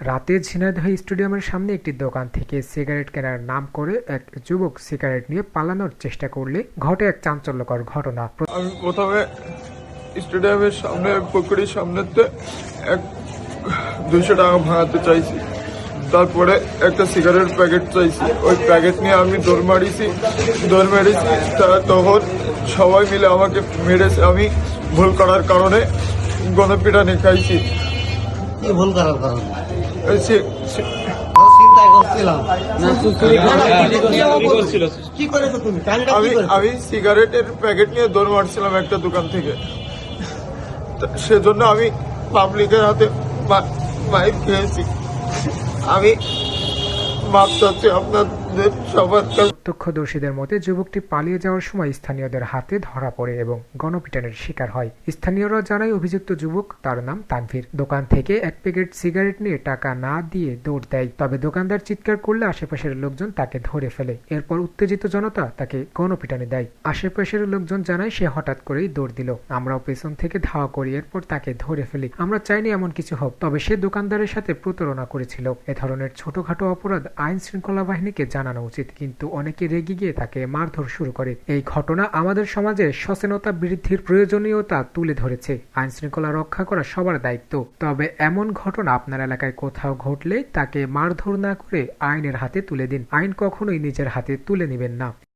রাতে ঝিনাইদহ স্টেডিয়ামের সামনে একটি দোকান থেকে সিগারেট কেনার নাম করে এক যুবক সিগারেট নিয়ে পালানোর চেষ্টা করলে ঘটে এক চাঞ্চল্যকর ঘটনা। আমি প্রথমে স্টেডিয়ামের সামনে পুকুরির সামনেতে এক দুইশো টাকা ভাঙাতে চাইছি। তারপরে একটা সিগারেট প্যাকেট চাইছি। ওই প্যাকেট নিয়ে আমি দৌড় মারিছি দৌড় মেরেছি। তারা তখন সবাই মিলে আমাকে মেরেছে। আমি ভুল করার কারণে গণপিটানি খাইছি। ভুল করার কারণে? আমি আমি সিগারেটের প্যাকেট নিয়ে দৌড় মারছিলাম একটা দোকান থেকে। সেজন্য আমি পাবলিকের হাতে মাইক খেয়েছি। আমি মাপ চাচ্ছি প্রত্যক্ষদর্শীদের মতে, যুবকটি পালিয়ে যাওয়ার সময় স্থানীয়দের হাতে ধরা পড়ে এবং গণপিটানের শিকার হয়। স্থানীয়রা জানায়, অভিযুক্ত যুবক, তার নাম তানভীর। দোকান থেকে এক প্যাকেট সিগারেট নিয়ে টাকা না দিয়ে দৌড় দেয়। তবে দোকানদার চিৎকার করলে আশেপাশের লোকজন তাকে ধরে ফেলে। এরপর উত্তেজিত জনতা তাকে গণপিটানি দেয়। আশেপাশের লোকজন জানায়, সে হঠাৎ করেই দৌড় দিল। আমরাও পেছন থেকে ধাওয়া করি, এরপর তাকে ধরে ফেলি। আমরা চাইনি এমন কিছু হোক, তবে সে দোকানদারের সাথে প্রতারণা করেছিল। এ ধরনের ছোটখাটো অপরাধ আইন শৃঙ্খলা বাহিনীকে জানানো উচিত। কিন্তু অনেকে রেগে গিয়ে তাকে মারধর শুরু করে। এই ঘটনা আমাদের সমাজে সচেতনতা বৃদ্ধির প্রয়োজনীয়তা তুলে ধরেছে। আইন শৃঙ্খলা রক্ষা করা সবার দায়িত্ব। তবে এমন ঘটনা আপনার এলাকায় কোথাও ঘটলে তাকে মারধর না করে আইনের হাতে তুলে দিন। আইন কখনোই নিজের হাতে তুলে নেবেন না।